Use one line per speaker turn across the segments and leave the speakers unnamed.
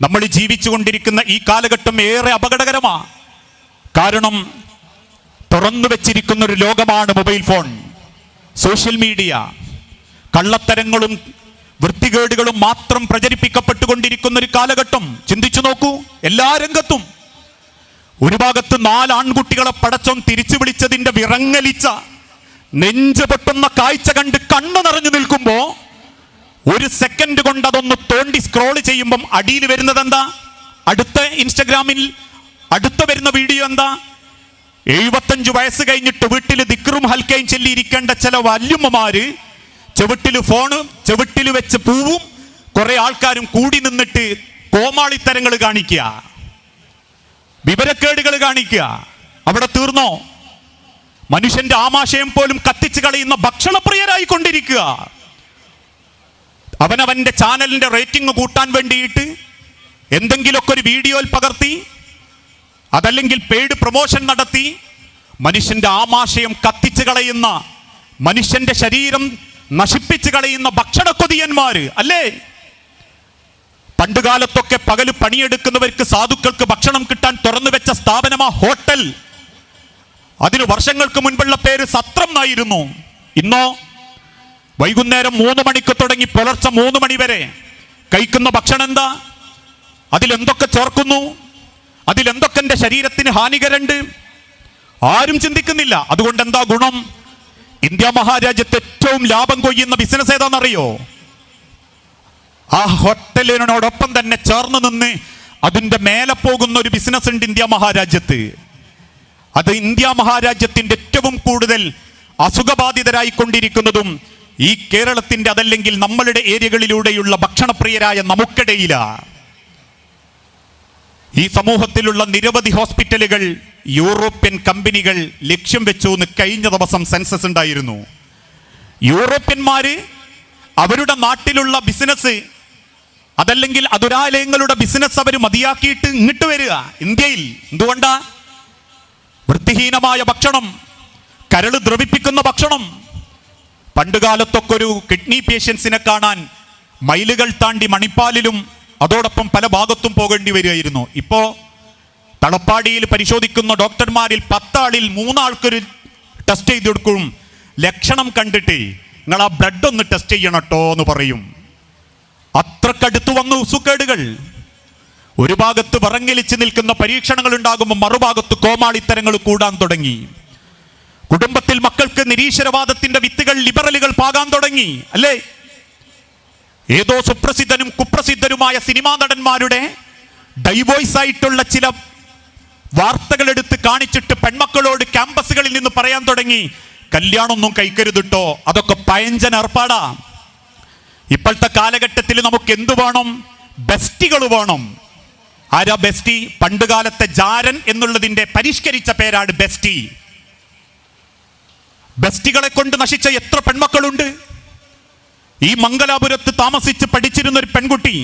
നമ്മൾ ജീവിച്ചുകൊണ്ടിരിക്കുന്ന ഈ കാലഘട്ടം ഏറെ അപകടകരമാ. കാരണം തുറന്നു വെച്ചിരിക്കുന്ന ഒരു ലോകമാണ് മൊബൈൽ ഫോൺ സോഷ്യൽ മീഡിയ. കള്ളത്തരങ്ങളും വൃത്തികേടുകളും മാത്രം പ്രചരിപ്പിക്കപ്പെട്ടുകൊണ്ടിരിക്കുന്ന ഒരു കാലഘട്ടം. ചിന്തിച്ചു നോക്കൂ എല്ലാ രംഗത്തും. ഒരു ഭാഗത്ത് നാല് ആൺകുട്ടികളെ പടച്ചോൻ തിരിച്ചു വിളിച്ചതിന്റെ വിറങ്ങലിച്ച നെഞ്ച് പൊട്ടുന്ന കാഴ്ച കണ്ട് കണ്ണു നിറഞ്ഞു നിൽക്കുമ്പോ ഒരു സെക്കൻഡ് കൊണ്ട് അതൊന്ന് തോണ്ടി സ്ക്രോൾ ചെയ്യുമ്പം അടിയിൽ വരുന്നത് എന്താ? അടുത്ത ഇൻസ്റ്റഗ്രാമിൽ അടുത്ത വരുന്ന വീഡിയോ എന്താ? എഴുപത്തഞ്ച് വയസ്സ് കഴിഞ്ഞിട്ട് വീട്ടിൽ ദിക്റും ഹൽക്കയും ചെല്ലിയിരിക്കേണ്ട ചില വല്യമ്മമാര് ചുവട്ടിൽ ഫോണ് ചുവട്ടിൽ വെച്ച് പൂവും കുറെ ആൾക്കാരും കൂടി നിന്നിട്ട് കോമാളിത്തരങ്ങൾ കാണിക്കുക. വിവരക്കേടുകൾ കാണിക്കുക. അവിടെ തീർന്നോ? മനുഷ്യന്റെ ആമാശയം പോലും കത്തിച്ചു കളയുന്ന ഭക്ഷണപ്രിയരായി കൊണ്ടിരിക്കുക അവനവന്റെ ചാനലിന്റെ റേറ്റിംഗ് കൂട്ടാൻ വേണ്ടിയിട്ട് എന്തെങ്കിലുമൊക്കെ ഒരു വീഡിയോയിൽ പകർത്തി അതല്ലെങ്കിൽ പെയ്ഡ് പ്രൊമോഷൻ നടത്തി മനുഷ്യന്റെ ആമാശയം കത്തിച്ചു കളയുന്ന മനുഷ്യന്റെ ശരീരം നശിപ്പിച്ചു കളയുന്ന ഭക്ഷണ കൊതിയന്മാര് അല്ലേ? പണ്ടുകാലത്തൊക്കെ പകൽ പണിയെടുക്കുന്നവർക്ക് സാധുക്കൾക്ക് ഭക്ഷണം കിട്ടാൻ തുറന്നു വെച്ച സ്ഥാപനമാ ഹോട്ടൽ. അതിന് വർഷങ്ങൾക്ക് മുൻപുള്ള പേര് സത്രം ആയിരുന്നു ഇന്നോ വൈകുന്നേരം മൂന്ന് മണിക്ക് തുടങ്ങി പുലർച്ചെ മൂന്ന് മണി വരെ കഴിക്കുന്ന ഭക്ഷണം എന്താ? അതിലെന്തൊക്കെ ചേർക്കുന്നു? അതിലെന്തൊക്കെ എന്റെ ശരീരത്തിന് ഹാനികരണ്ട്? ആരും ചിന്തിക്കുന്നില്ല. അതുകൊണ്ട് എന്താ ഗുണം? ഇന്ത്യ മഹാരാജ്യത്ത് ഏറ്റവും ലാഭം കൊയ്യുന്ന ബിസിനസ് ഏതാണെന്നറിയോ? ആ ഹോട്ടലിനോടൊപ്പം തന്നെ ചേർന്ന് നിന്ന് അതിന്റെ മേലെ പോകുന്ന ഒരു ബിസിനസ് ഉണ്ട് ഇന്ത്യ മഹാരാജ്യത്ത്. അത് ഇന്ത്യ മഹാരാജ്യത്തിന്റെ ഏറ്റവും കൂടുതൽ അസുഖബാധിതരായിക്കൊണ്ടിരിക്കുന്നതും ഈ കേരളത്തിന്റെ അതല്ലെങ്കിൽ നമ്മളുടെ ഏരിയകളിലൂടെയുള്ള ഭക്ഷണപ്രിയരായ നമുക്കിടയില. ഈ സമൂഹത്തിലുള്ള നിരവധി ഹോസ്പിറ്റലുകൾ യൂറോപ്യൻ കമ്പനികൾ ലക്ഷ്യം വെച്ചു എന്ന് കഴിഞ്ഞ ദിവസം സെൻസസ് ഉണ്ടായിരുന്നു. യൂറോപ്യന്മാര് അവരുടെ നാട്ടിലുള്ള ബിസിനസ് അതല്ലെങ്കിൽ അതുരാലയങ്ങളുടെ ബിസിനസ് അവർ മതിയാക്കിയിട്ട് ഇങ്ങോട്ട് വരിക. ഇന്ത്യയിൽ എന്തുകൊണ്ടാ? വൃത്തിഹീനമായ ഭക്ഷണം കരൾ ദ്രവിപ്പിക്കുന്ന ഭക്ഷണം പണ്ടുകാലത്തൊക്കെ ഒരു കിഡ്നി പേഷ്യൻസിനെ കാണാൻ മൈലുകൾ താണ്ടി മണിപ്പാലിലും അതോടൊപ്പം പല ഭാഗത്തും പോകേണ്ടി വരികയായിരുന്നു. ഇപ്പോൾ തളപ്പാടിയിൽ പരിശോധിക്കുന്ന ഡോക്ടർമാരിൽ പത്താളിൽ മൂന്നാൾക്കൊരു ടെസ്റ്റ് ചെയ്ത് കൊടുക്കും ലക്ഷണം കണ്ടിട്ട് നിങ്ങൾ ആ ബ്ലഡ് ഒന്ന് ടെസ്റ്റ് ചെയ്യണട്ടോ എന്ന് പറയും. അത്രക്കടുത്തു വന്നു സുക്കേടുകൾ. ഒരു ഭാഗത്ത് വിറങ്ങലിച്ച് നിൽക്കുന്ന പരീക്ഷണങ്ങൾ ഉണ്ടാകുമ്പോൾ മറുഭാഗത്ത് കോമാളിത്തരങ്ങൾ കൂടാൻ തുടങ്ങി. കുടുംബത്തിൽ മക്കൾക്ക് നിരീശ്വരവാദത്തിന്റെ വിത്തുകൾ ലിബറലുകൾ പാകാൻ തുടങ്ങി അല്ലേ? ഏതോ സുപ്രസിദ്ധനും കുപ്രസിദ്ധരുമായ സിനിമാ നടന്മാരുടെ ഡൈവോയ്സ് ആയിട്ടുള്ള ചില വാർത്തകൾ എടുത്ത് കാണിച്ചിട്ട് പെൺമക്കളോട് ക്യാമ്പസുകളിൽ നിന്ന് പറയാൻ തുടങ്ങി. കല്യാണമൊന്നും കഴിക്കരുതിട്ടോ അതൊക്കെ പയഞ്ചൻ ഏർപ്പാടാ. ഇപ്പോഴത്തെ കാലഘട്ടത്തിൽ നമുക്ക് എന്തു വേണം? ബെസ്റ്റികൾ വേണം. ആരാ ബെസ്റ്റി? പണ്ടുകാലത്തെ ജാരൻ എന്നുള്ളതിന്റെ പരിഷ്കരിച്ച പേരാണ് ബെസ്റ്റി. ബെസ്റ്റികളെ കൊണ്ട് നശിച്ച എത്ര പെൺമക്കളുണ്ട്? ഈ മംഗലാപുരത്ത് താമസിച്ച് പഠിച്ചിരുന്ന ഒരു പെൺകുട്ടി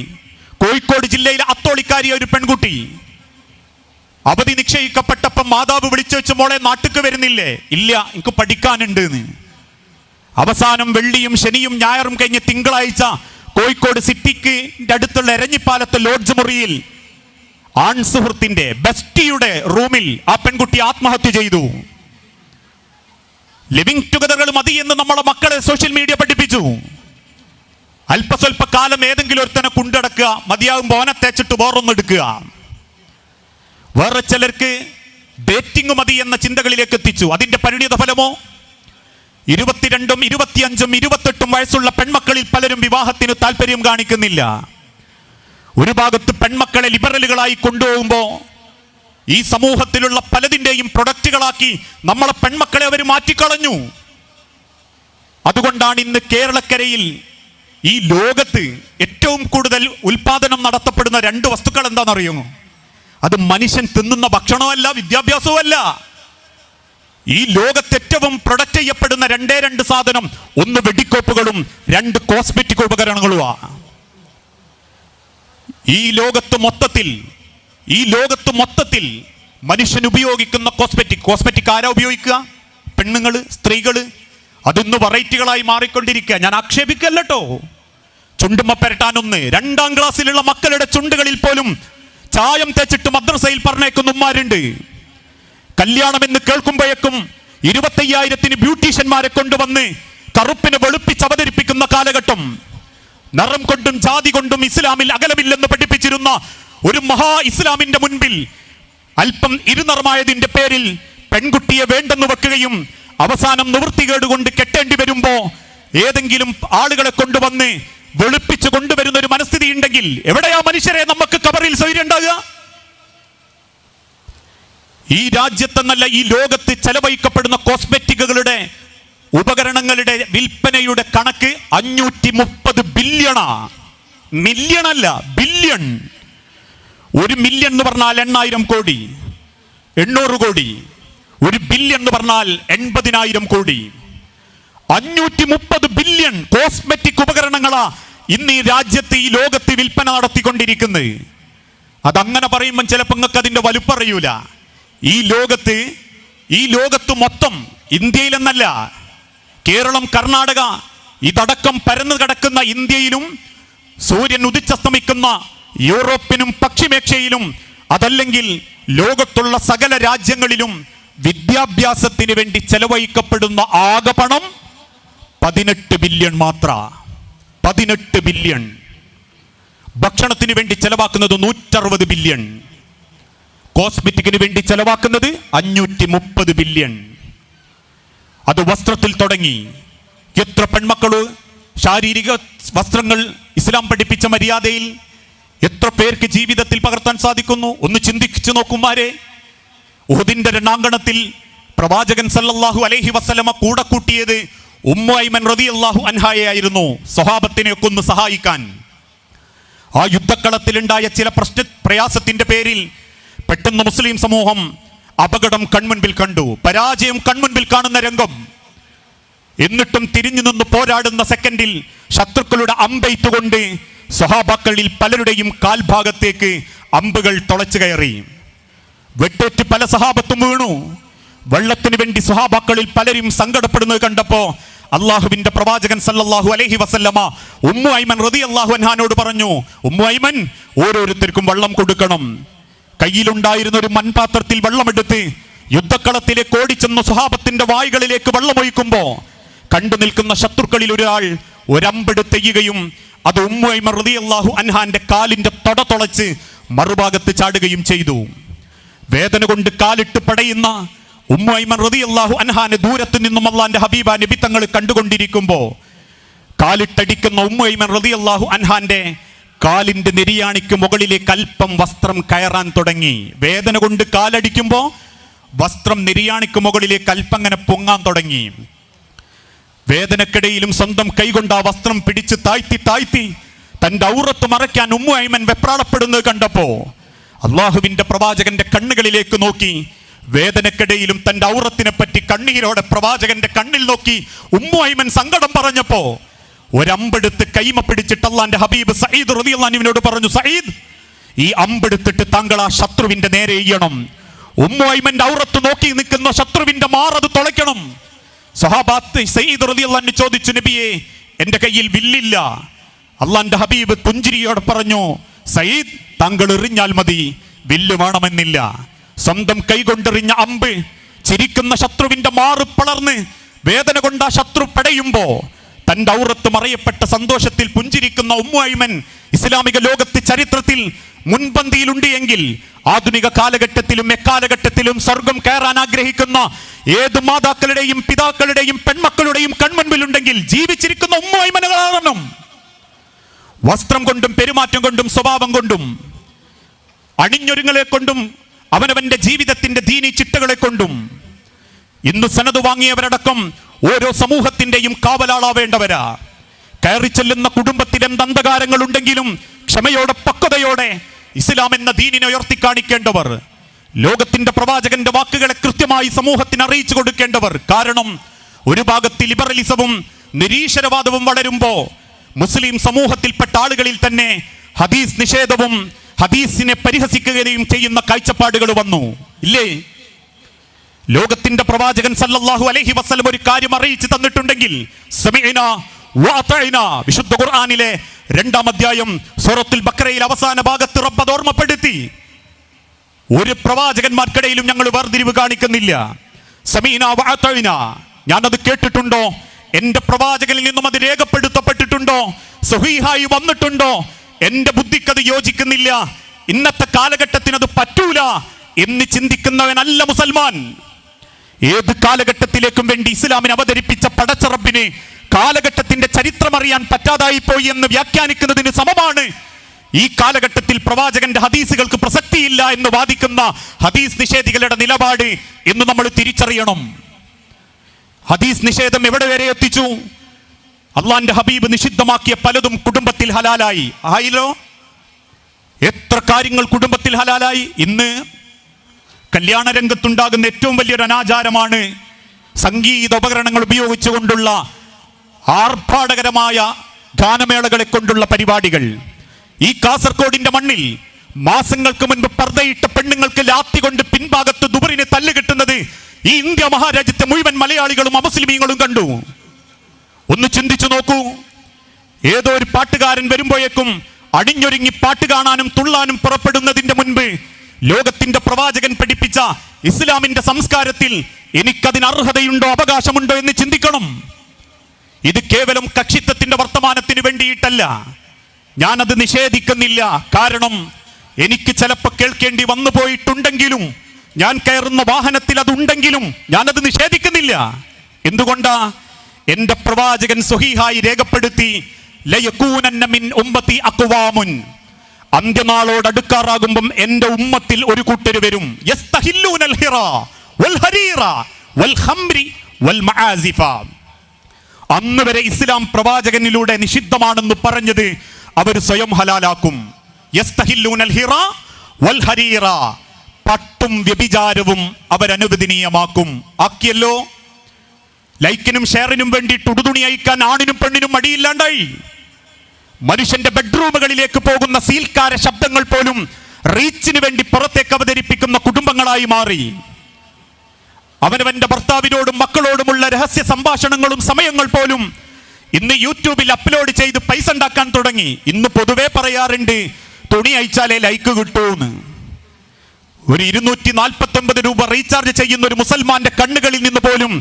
കോഴിക്കോട് ജില്ലയിലെ അത്തോളിക്കാരിയ ഒരു പെൺകുട്ടി അവധി നിശ്ചയിക്കപ്പെട്ടപ്പോൾ മാതാവ് വിളിച്ചു വെച്ച് മോളെ നാട്ടുക്ക് വരുന്നില്ലേ? ഇല്ല എനിക്ക് പഠിക്കാനുണ്ട് അവസാനം വെള്ളിയും ശനിയും ഞായറും കഴിഞ്ഞ് തിങ്കളാഴ്ച കോഴിക്കോട് സിറ്റിക്ക് അടുത്തുള്ള എരഞ്ഞിപ്പാലത്തെ ലോഡ്ജ് മുറിയിൽ ആൺ സുഹൃത്തിന്റെ ബെസ്റ്റിയുടെ റൂമിൽ ആ പെൺകുട്ടി ആത്മഹത്യ ചെയ്തു. ലിവിങ് ടുഗദറുകൾ മതി എന്ന് നമ്മളെ മക്കളെ സോഷ്യൽ മീഡിയ പഠിപ്പിച്ചു. അല്പസ്വല്പ കാലം ഏതെങ്കിലും ഒരുത്തനെ കൊണ്ടടക്കുക മതിയാകുമ്പോൾ ഓനെ തേച്ചിട്ട് വേറൊന്നെടുക്കുക വേറെ ചിലർക്ക് ഡേറ്റിംഗ് മതി എന്ന ചിന്തകളിലേക്ക് എത്തിച്ചു. അതിന്റെ പരിണിത ഫലമോ? ഇരുപത്തിരണ്ടും ഇരുപത്തിയഞ്ചും ഇരുപത്തെട്ടും വയസ്സുള്ള പെൺമക്കളിൽ പലരും വിവാഹത്തിന് താല്പര്യം കാണിക്കുന്നില്ല. ഒരു ഭാഗത്ത് പെൺമക്കളെ ലിബറലുകളായി കൊണ്ടുപോകുമ്പോൾ ഈ സമൂഹത്തിലുള്ള പലതിന്റെയും പ്രൊഡക്റ്റുകളാക്കി നമ്മളെ പെൺമക്കളെ അവർ മാറ്റിക്കളഞ്ഞു. അതുകൊണ്ടാണ് ഇന്ന് കേരളക്കരയിൽ ഈ ലോകത്ത് ഏറ്റവും കൂടുതൽ ഉൽപാദനം നടത്തപ്പെടുന്ന രണ്ട് വസ്തുക്കൾ എന്താണെന്നറിയുമോ അത് മനുഷ്യൻ തിന്നുന്ന ഭക്ഷണമല്ല വിദ്യാഭ്യാസവുമല്ല. ഈ ലോകത്ത് ഏറ്റവും പ്രൊഡക്റ്റ് ചെയ്യപ്പെടുന്ന രണ്ടേ രണ്ട് സാധനം ഒന്ന് വെടിക്കോപ്പുകളും രണ്ട് കോസ്മെറ്റിക് ഉപകരണങ്ങളുമാണ് ഈ ലോകത്ത് മൊത്തത്തിൽ ഈ ലോകത്ത് മൊത്തത്തിൽ മനുഷ്യൻ ഉപയോഗിക്കുന്ന കോസ്മെറ്റിക് കോസ്മെറ്റിക് ആരാ ഉപയോഗിക്കുക? പെണ്ണുങ്ങൾ സ്ത്രീകൾ അതിന്ന് വെറൈറ്റികളായി മാറിക്കൊണ്ടിരിക്കുക. ഞാൻ ആക്ഷേപിക്കല്ലോ ചുണ്ടുമ്മ പെരട്ടാനൊന്ന്. രണ്ടാം ക്ലാസ്സിലുള്ള മക്കളുടെ ചുണ്ടുകളിൽ പോലും ചായം തേച്ചിട്ട് മദ്രസയിൽ പറഞ്ഞേക്കുന്ന ഉമ്മാരുണ്ട്. കല്യാണം എന്ന് കേൾക്കുമ്പോഴേക്കും ഇരുപത്തയ്യായിരത്തിന് ബ്യൂട്ടീഷ്യന്മാരെ കൊണ്ടുവന്ന് കറുപ്പിനെ വെളുപ്പിച്ച് അവതരിപ്പിക്കുന്ന കാലഘട്ടം. നിറം കൊണ്ടും ജാതി കൊണ്ടും ഇസ്ലാമിൽ അകലമില്ലെന്ന് പഠിപ്പിച്ചിരുന്ന ഒരു മഹാ ഇസ്ലാമിന്റെ മുൻപിൽ അല്പം ഇരുനിറമായതിന്റെ പേരിൽ പെൺകുട്ടിയെ വേണ്ടെന്ന് വെക്കുകയും അവസാനം നിവൃത്തികേട് കൊണ്ട് കെട്ടേണ്ടി വരുമ്പോ ഏതെങ്കിലും ആളുകളെ കൊണ്ടുവന്ന് വെളുപ്പിച്ചു കൊണ്ടുവരുന്ന ഒരു മനസ്ഥിതി ഉണ്ടെങ്കിൽ എവിടെയാ മനുഷ്യരെ നമുക്ക് കബറിൽ സ്വൈര്യം ഉണ്ടാകുക ഈ രാജ്യത്തെന്നല്ല ഈ ലോകത്ത് ചെലവഴിക്കപ്പെടുന്ന കോസ്മെറ്റിക്കുകളുടെ ഉപകരണങ്ങളുടെ വിൽപ്പനയുടെ കണക്ക് അഞ്ഞൂറ്റി മുപ്പത് ബില്യണാ. മില്യൺ അല്ല ബില്യൺ. ഒരു മില്യൺ എന്ന് പറഞ്ഞാൽ എണ്ണായിരം കോടി എണ്ണൂറ് കോടി ഒരു ബില്യൺ എന്ന് പറഞ്ഞാൽ എൺപതിനായിരം കോടി. അഞ്ഞൂറ്റി മുപ്പത് ബില്യൺ കോസ്മെറ്റിക് ഉപകരണങ്ങളാ ഇന്ന് ഈ രാജ്യത്ത് ഈ ലോകത്ത് വിൽപ്പന നടത്തിക്കൊണ്ടിരിക്കുന്നത്. അതങ്ങനെ പറയുമ്പോൾ ചിലപ്പോൾ നിങ്ങൾക്ക് അതിന്റെ വലുപ്പറിയൂല ഈ ലോകത്ത് ഈ ലോകത്ത് മൊത്തം ഇന്ത്യയിലെന്നല്ല കേരളം കർണാടക ഇതടക്കം പരന്നു കിടക്കുന്ന ഇന്ത്യയിലും സൂര്യൻ ഉദിച്ചസ്തമിക്കുന്ന യൂറോപ്പിനും പശ്ചിമേഷ്യയിലും അതല്ലെങ്കിൽ ലോകത്തുള്ള സകല രാജ്യങ്ങളിലും വിദ്യാഭ്യാസത്തിന് വേണ്ടി ചെലവഴിക്കപ്പെടുന്ന ആകെ പണം പതിനെട്ട് ബില്യൺ മാത്ര. പതിനെട്ട് ബില്യൺ. ഭക്ഷണത്തിന് വേണ്ടി ചെലവാക്കുന്നത് നൂറ്ററുപത് ബില്യൺ. കോസ്മെറ്റിക്കിന് വേണ്ടി ചെലവാക്കുന്നത് അഞ്ഞൂറ്റി മുപ്പത് ബില്യൺ. അത് വസ്ത്രത്തിൽ തുടങ്ങി. എത്ര പെൺമക്കൾ ശാരീരിക വസ്ത്രങ്ങൾ ഇസ്ലാം പഠിപ്പിച്ച മര്യാദയിൽ എത്ര പേർക്ക് ജീവിതത്തിൽ പകർത്താൻ സാധിക്കുന്നു? ഒന്ന് ചിന്തിച്ചു നോക്കുമാരെ. ഉഹദിന്റെ രണ്ടാങ്കണത്തിൽ പ്രവാചകൻ സല്ലല്ലാഹു അലൈഹി വസല്ലമ കൂടെ കൂട്ടിയത് ഉമ്മൈമൻ റളിയല്ലാഹു അൻഹായായിരുന്നു സ്വഹാബത്തിനെയൊക്കെ ഒന്ന് സഹായിക്കാൻ. ആ യുദ്ധക്കളത്തിലുണ്ടായ ചില പ്രശ്ന പ്രയാസത്തിന്റെ പേരിൽ പെട്ടെന്ന് മുസ്ലിം സമൂഹം അപകടം കൺമുൻപിൽ കണ്ടു. പരാജയം കൺമുൻപിൽ കാണുന്ന രംഗം. എന്നിട്ടും തിരിഞ്ഞു നിന്ന് പോരാടുന്ന സെക്കൻഡിൽ ശത്രുക്കളുടെ അമ്പെയ്ത്തുകൊണ്ട് സ്വഹാബാക്കളിൽ പലരുടെയും കാൽഭാഗത്തേക്ക് അമ്പുകൾ തുളച്ചു കയറി. വെട്ടേറ്റ് പല സഹാബത്തും വീണു. വെള്ളത്തിന് വേണ്ടി സ്വഹാബാക്കളിൽ പലരും സങ്കടപ്പെടുന്നത് കണ്ടപ്പോ അള്ളാഹുവിന്റെ പ്രവാചകൻ സല്ലല്ലാഹു അലൈഹി വസല്ലമ ഉമ്മു ഐമൻ റതി അള്ളാഹു അൻഹാനോട് പറഞ്ഞു ഉമ്മു ഐമൻ ഓരോരുത്തർക്കും വെള്ളം കൊടുക്കണം. കയ്യിലുണ്ടായിരുന്ന ഒരു മൺപാത്രത്തിൽ വെള്ളമെടുത്ത് യുദ്ധക്കളത്തിലേക്ക് ഓടിച്ചെന്ന് സ്വഹാബത്തിന്റെ വായികളിലേക്ക് വെള്ളമൊഴിക്കുമ്പോ കണ്ടു നിൽക്കുന്ന ശത്രുക്കളിൽ ഒരാൾ ഒരമ്പെടുത്തെയ്യുകയും അത് ഉമ്മു ഐമൻ റതി അൻഹാന്റെ കാലിന്റെ തൊട തുളച്ച് മറുഭാഗത്ത് ചാടുകയും ചെയ്തു. വേദന കൊണ്ട് കാലിട്ട് പടയുന്ന ഉമ്മൈമൻ റളിയല്ലാഹു അൻഹാനെ ദൂരത്ത് നിന്നും അള്ളാന്റെ ഹബീബ നബി തങ്ങൾ കണ്ടുകൊണ്ടിരിക്കുമ്പോ കാലിട്ടടിക്കുന്ന ഉമ്മൈമൻ റളിയല്ലാഹു അൻഹാന്റെ കാലിന്റെ നെരിയാണിക്ക് മുകളിലേക്ക് അല്പം വസ്ത്രം കയറാൻ തുടങ്ങി. വേദന കൊണ്ട് കാലടിക്കുമ്പോ വസ്ത്രം നെരിയാണിക്ക് മുകളിലേക്ക് കൽപ്പങ്ങനെ പൊങ്ങാൻ തുടങ്ങി. വേദനക്കിടയിലും സ്വന്തം കൈകൊണ്ട് ആ വസ്ത്രം പിടിച്ച് താഴ്ത്തി താഴ്ത്തി തന്റെ ഔറത്ത് മറയ്ക്കാൻ ഉമ്മു ഐമൻ വെപ്രാളപ്പെടുന്നത് കണ്ടപ്പോ അള്ളാഹുവിന്റെ പ്രവാചകന്റെ കണ്ണുകളിലേക്ക് നോക്കി വേദനക്കിടയിലും തന്റെ ഔറത്തിനെ പറ്റി കണ്ണീരോടെ പ്രവാചകന്റെ കണ്ണിൽ നോക്കി ഉമ്മു ഐമൻ സങ്കടം പറഞ്ഞപ്പോ ഒരമ്പെടുത്ത് കൈമ പിടിച്ചിട്ട് അള്ളാന്റെ ഹബീബ് സയ്യിദ് റളിയല്ലാഹുവിനോട് പറഞ്ഞു സയ്യിദ് ഈ അമ്പെടുത്തിട്ട് താങ്കൾ ആ ശത്രുവിന്റെ നേരെ ചെയ്യണം ഉമ്മു ഐമന്റെ ഔറത്ത് നോക്കി നിൽക്കുന്ന ശത്രുവിന്റെ മാറത് തുളയ്ക്കണം. സഹാബാത്ത് സയ്യിദ് റളിയല്ലാഹു ചോദിച്ചു നബിയെ എന്റെ കയ്യിൽ വില്ലില്ല. അള്ളാന്റെ ഹബീബ് പുഞ്ചിരിയോട് പറഞ്ഞു സയ്യിദ് താങ്കൾ എറിഞ്ഞാൽ മതി വില്ല് വേണമെന്നില്ല. സ്വന്തം കൈകൊണ്ടെറിഞ്ഞ അമ്പ് ചിരിക്കുന്ന ശത്രുവിന്റെ മാറ് പിളർന്ന് വേദന കൊണ്ട് ആ ശത്രു പടയുമ്പോ തന്റെ ഔറത്ത് മറയപ്പെട്ട സന്തോഷത്തിൽ പുഞ്ചിരിക്കുന്ന ഉമ്മായിമൻ ഇസ്ലാമിക ലോകത്ത് ചരിത്രത്തിൽ മുൻപന്തിയിലുണ്ട് എങ്കിൽ ആധുനിക കാലഘട്ടത്തിലും എക്കാലഘട്ടത്തിലും സ്വർഗം കയറാൻ ആഗ്രഹിക്കുന്ന ഏത് മാതാക്കളുടെയും പിതാക്കളുടെയും പെൺമക്കളുടെയും കൺമുൻപിലുണ്ടെങ്കിൽ ജീവിച്ചിരിക്കുന്ന ഉമ്മുഐമനുകളാകണം വസ്ത്രം കൊണ്ടും പെരുമാറ്റം കൊണ്ടും സ്വഭാവം കൊണ്ടും അണിഞ്ഞൊരുങ്ങളെ കൊണ്ടും അവനവന്റെ ജീവിതത്തിന്റെ ദീനി ചിട്ടകളെ കൊണ്ടും ഇന്ന് സനത് വാങ്ങിയവരടക്കം ഓരോ സമൂഹത്തിന്റെയും കാവലാളാവേണ്ടവരാ. കയറി ചെല്ലുന്ന കുടുംബത്തിൽ ദന്തകാരങ്ങൾ ഉണ്ടെങ്കിലും ക്ഷമയോടെ പക്വതയോടെ ഇസ്ലാം എന്ന ദീനിനെ ഉയർത്തി കാണിക്കേണ്ടവർ ലോകത്തിന്റെ പ്രവാചകന്റെ വാക്കുകളെ കൃത്യമായി സമൂഹത്തിന് അറിയിച്ചു കൊടുക്കേണ്ടവർ. കാരണം ഒരു ഭാഗത്ത് ലിബറലിസവും നിരീശ്വരവാദവും വളരുമ്പോ മുസ്ലിം സമൂഹത്തിൽപ്പെട്ട ആളുകളിൽ തന്നെ ഹദീസ് നിഷേധവും ഹദീസിനെ പരിഹസിക്കുകയും ചെയ്യുന്ന കാഴ്ചപ്പാടുകൾ വന്നു. ഇല്ലേ? ലോകത്തിന്റെ പ്രവാചകൻ സല്ലല്ലാഹു അലൈഹി വസല്ലം ഒരു കാര്യം അറിയിച്ചു തന്നിട്ടുണ്ടെങ്കിൽ വിശുദ്ധ ഖുർആനിലെ രണ്ടാം അധ്യായം സൂറത്തുൽ ബക്രയിൽ അവസാന ഭാഗത്ത് റബ്ബ് ഓർമ്മപ്പെടുത്തി. ഒരു പ്രവാചകന്മാർക്കിടയിലും ഞങ്ങൾ വേർതിരിവ് കാണിക്കുന്നില്ല. സമീന വഅതൈന ഞാനത് കേട്ടിട്ടുണ്ടോ? എന്റെ പ്രവാചകനിൽ നിന്നും അത് രേഖപ്പെടുത്തപ്പെട്ടിട്ടുണ്ടോ? സഹീഹായി വന്നിട്ടുണ്ടോ? എന്റെ ബുദ്ധിക്കത് യോജിക്കുന്നില്ല. ഇന്നത്തെ കാലഘട്ടത്തിന് അത് പറ്റൂല എന്ന് ചിന്തിക്കുന്നവനല്ല മുസൽമാൻ. ഏത് കാലഘട്ടത്തിലേക്കും വേണ്ടി ഇസ്ലാമിനെ അവതരിപ്പിച്ച പടച്ചറബിന് കാലഘട്ടത്തിന്റെ ചരിത്രം അറിയാൻ പറ്റാതായി പോയി എന്ന് വ്യാഖ്യാനിക്കുന്നതിന് സമമാണ്. ഈ കാലഘട്ടത്തിൽ പ്രവാചകന്റെ ഹദീസുകൾക്ക് പ്രസക്തിയില്ല എന്ന് വാദിക്കുന്ന ഹദീസ് നിഷേധികളുടെ നിലപാട് എന്ന് നമ്മൾ തിരിച്ചറിയണം. ഹദീസ് നിഷേധം എവിടെ വരെ എത്തിച്ചു? അള്ളാന്റെ ഹബീബ് നിഷിദ്ധമാക്കിയ പലതും കുടുംബത്തിൽ ഹലാലായി. ആയില്ലോ? എത്ര കാര്യങ്ങൾ കുടുംബത്തിൽ ഹലാലായി? ഇന്ന് കല്യാണ രംഗത്തുണ്ടാകുന്ന ഏറ്റവും വലിയൊരു അനാചാരമാണ് സംഗീത ഉപകരണങ്ങൾ ഉപയോഗിച്ചുകൊണ്ടുള്ള ആർഭാടകരമായ ഗാനമേളകളെ കൊണ്ടുള്ള പരിപാടികൾ. ഈ കാസർഗോഡിന്റെ മണ്ണിൽ മാസങ്ങൾക്ക് മുൻപ് പർദ്ദയിട്ട പെണ്ണുങ്ങൾക്ക് ലാത്തി കൊണ്ട് പിൻഭാഗത്ത് ദുബറിനെ തല്ല് കിട്ടുന്നത് ഈ ഇന്ത്യ മഹാരാജ്യത്തെ മുഴുവൻ മലയാളികളും അമുസ്ലിമീങ്ങളും കണ്ടു. ഒന്ന് ചിന്തിച്ചു നോക്കൂ. ഏതോ ഒരു പാട്ടുകാരൻ വരുമ്പോഴേക്കും അടിഞ്ഞൊരുങ്ങി പാട്ട് കാണാനും തുള്ളാനും പുറപ്പെടുന്നതിന്റെ മുൻപ് ലോകത്തിന്റെ പ്രവാചകൻ പഠിപ്പിച്ച ഇസ്ലാമിന്റെ സംസ്കാരത്തിൽ എനിക്കതിന് അർഹതയുണ്ടോ അവകാശമുണ്ടോ എന്ന് ചിന്തിക്കണം. ഇത് കേവലം കക്ഷിത്വത്തിന്റെ വർത്തമാനത്തിന് വേണ്ടിയിട്ടല്ല. ഞാനത് നിഷേധിക്കുന്നില്ല. കാരണം എനിക്ക് ചിലപ്പോൾ കേൾക്കേണ്ടി വന്നു പോയിട്ടുണ്ടെങ്കിലും ഞാൻ കയറുന്ന വാഹനത്തിൽ അതുണ്ടെങ്കിലും ഞാനത് നിഷേധിക്കുന്നില്ല. എന്തുകൊണ്ടാ? എന്റെ പ്രവാചകൻ സ്വഹീഹായി രേഖപ്പെടുത്തി ലയകൂനന്ന മിൻ ഉമ്മത്തി അക്വാമുൻ. അന്ത്യനാളോട് അടുക്കാറാകുമ്പം എന്റെ ഉമ്മത്തിൽ ഒരു കൂട്ടര് വരും. അന്ന് വരെ ഇസ്ലാം പ്രവാചകനിലൂടെ നിഷിദ്ധമാണെന്ന് പറഞ്ഞത് അവർ സ്വയം ഹലാലാക്കും. പട്ടും വ്യഭിചാരവും അവരനുവദനീയമാക്കും ആക്കിയല്ലോ? ലൈക്കിനും ഷെയറിനും വേണ്ടി ടുടുതുണി അയക്കാൻ ആണിനും പെണ്ണിനും മടിയില്ലാണ്ടായി. മനുഷ്യന്റെ ബെഡ്റൂമുകളിലേക്ക് പോകുന്ന സീൽക്കാര ശബ്ദങ്ങൾ പോലും റീച്ചിന് വേണ്ടി പുറത്തേക്ക് അവതരിപ്പിക്കുന്ന കുടുംബങ്ങളായി മാറി. അവനവന്റെ ഭർത്താവിനോടും മക്കളോടുമുള്ള രഹസ്യ സംഭാഷണങ്ങളും സമയങ്ങൾ പോലും ഇന്ന് യൂട്യൂബിൽ അപ്ലോഡ് ചെയ്ത് പൈസ ഉണ്ടാക്കാൻ തുടങ്ങി. ഇന്ന് പൊതുവേ പറയാറുണ്ട് തുണി അയച്ചാലേ ലൈക്ക് കിട്ടൂന്ന്. ഒരു ഇരുന്നൂറ്റി നാൽപ്പത്തി ഒമ്പത് രൂപ റീചാർജ് ചെയ്യുന്ന ഒരു മുസൽമാന്റെ കണ്ണുകളിൽ നിന്ന് പോലും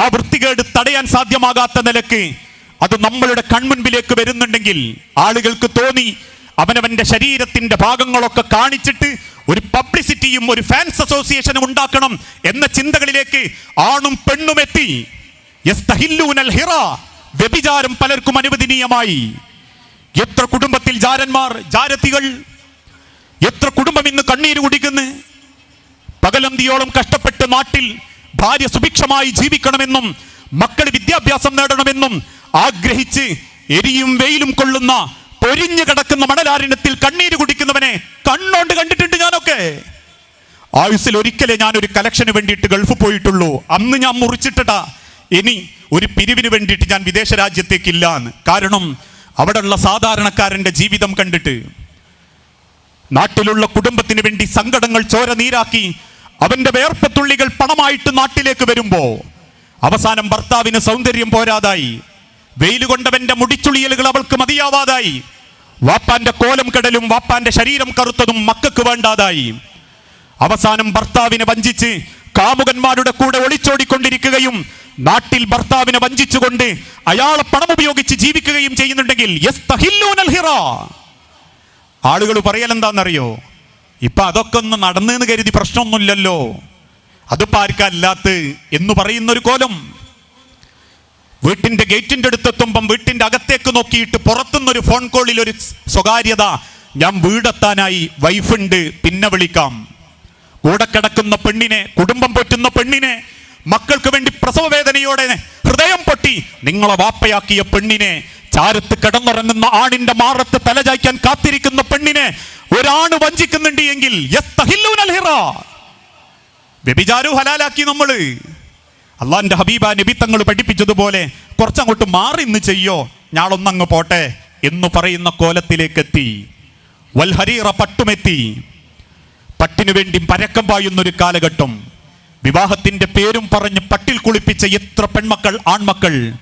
ആ വൃത്തികേട് തടയാൻ സാധ്യമാകാത്ത നിലയ്ക്ക് അത് നമ്മളുടെ കൺമുൻപിലേക്ക് വരുന്നുണ്ടെങ്കിൽ ആളുകൾക്ക് തോന്നി അവനവന്റെ ശരീരത്തിന്റെ ഭാഗങ്ങളൊക്കെ കാണിച്ചിട്ട് ഒരു പബ്ലിസിറ്റിയും ഒരു ഫാൻസ് അസോസിയേഷനും ഉണ്ടാക്കണം എന്ന ചിന്തകളിലേക്ക് ആണും പെണ്ണും എത്തി. ഹിറ വ്യഭിചാരം പലർക്കും അനുവദനീയമായി. എത്ര കുടുംബത്തിൽ ജാരന്മാർ ജാരത്തികൾ എത്ര കുടുംബം ഇന്ന് കണ്ണീര് കുടിക്കുന്നു. പകലന്തിയോളം കഷ്ടപ്പെട്ട് നാട്ടിൽ ഭാര്യ സുഭിക്ഷമായി ജീവിക്കണമെന്നും മക്കൾ വിദ്യാഭ്യാസം നേടണമെന്നും ആഗ്രഹിച്ച് എരിയും വെയിലും കൊള്ളുന്ന പൊരിഞ്ഞു കിടക്കുന്ന മണലാരണ്യത്തിൽ കണ്ണീര് കുടിക്കുന്നവനെ കണ്ണോണ്ട് കണ്ടിട്ടുണ്ട് ഞാനൊക്കെ. ആയുസിൽ ഒരിക്കലേ ഞാൻ ഒരു കലക്ഷന് വേണ്ടിയിട്ട് ഗൾഫ് പോയിട്ടുള്ളൂ. അന്ന് ഞാൻ മുറിച്ചിട്ടടാ ഇനി ഒരു പിരിവിന് വേണ്ടിയിട്ട് ഞാൻ വിദേശ രാജ്യത്തേക്കില്ല കാരണം അവിടെയുള്ള സാധാരണക്കാരന്റെ ജീവിതം കണ്ടിട്ട് നാട്ടിലുള്ള കുടുംബത്തിന് വേണ്ടി സങ്കടങ്ങൾ ചോര നീരാക്കി അവന്റെ വേർപ്പത്തുള്ളികൾ പണമായിട്ട് നാട്ടിലേക്ക് വരുമ്പോൾ അവസാനം ഭർത്താവിന് സൗന്ദര്യം പോരാതായി. വെയിൽ കൊണ്ടവന്റെ മുടിച്ചുളിയലുകൾ അവൾക്ക് മതിയാവാതായി. വാപ്പാന്റെ കോലം കടലും വാപ്പാന്റെ ശരീരം കറുത്തതും മക്കൾക്ക് വേണ്ടാതായി. അവസാനം ഭർത്താവിനെ വഞ്ചിച്ച് കാമുകന്മാരുടെ കൂടെ ഒളിച്ചോടിക്കൊണ്ടിരിക്കുകയും നാട്ടിൽ ഭർത്താവിനെ വഞ്ചിച്ചുകൊണ്ട് അയാളെ പണം ഉപയോഗിച്ച് ജീവിക്കുകയും ചെയ്യുന്നുണ്ടെങ്കിൽ ആളുകൾ പറയലെന്താണെന്നറിയോ ഇപ്പൊ അതൊക്കെ ഒന്ന് നടന്നെന്ന് കരുതി പ്രശ്നമൊന്നുമില്ലല്ലോ. അതിപ്പോ ആർക്കല്ലാത്ത എന്ന് പറയുന്ന ഒരു കോലം. വീട്ടിന്റെ ഗേറ്റിന്റെ അടുത്തെത്തുമ്പം വീട്ടിന്റെ അകത്തേക്ക് നോക്കിയിട്ട് പുറത്തുനിന്നൊരു ഫോൺ കോളിൽ ഒരു സ്വകാര്യത ഞാൻ വീടെത്താനായി വൈഫുണ്ട് പിന്നെ വിളിക്കാം കൂടെ കിടക്കുന്ന പെണ്ണിനെ കുടുംബം പൊറ്റുന്ന പെണ്ണിനെ മക്കൾക്ക് വേണ്ടി പ്രസവ വേദനയോടെ ഹൃദയം പൊട്ടി നിങ്ങളെ വാപ്പയാക്കിയ പെണ്ണിനെ ചാരത്ത് കിടന്നുറങ്ങുന്ന ആണിന്റെ മാറത്ത് തലചായ്ക്കാൻ കാത്തിരിക്കുന്ന പെണ്ണിനെ ഒരാണ് വഞ്ചിക്കുന്നുണ്ട് എങ്കിൽ. വ്യഭിചാരവും ഹലാലാക്കി നമ്മൾ അള്ളാന്റെ ഹബീബ നബി തങ്ങൾ പഠിപ്പിച്ചതുപോലെ കുറച്ചങ്ങോട്ട് മാറി ഇന്ന് ചെയ്യോ? ഞാളൊന്നങ്ങ് പോട്ടെ എന്ന് പറയുന്ന കോലത്തിലേക്ക് എത്തി വൽഹരീറ പട്ടുമെത്തി. പട്ടിനു വേണ്ടി പരക്കം പായുന്നൊരു കാലഘട്ടം. വിവാഹത്തിന്റെ പേരും പറഞ്ഞ് പട്ടിൽ കുളിപ്പിച്ച എത്ര പെൺമക്കൾ ആൺമക്കൾ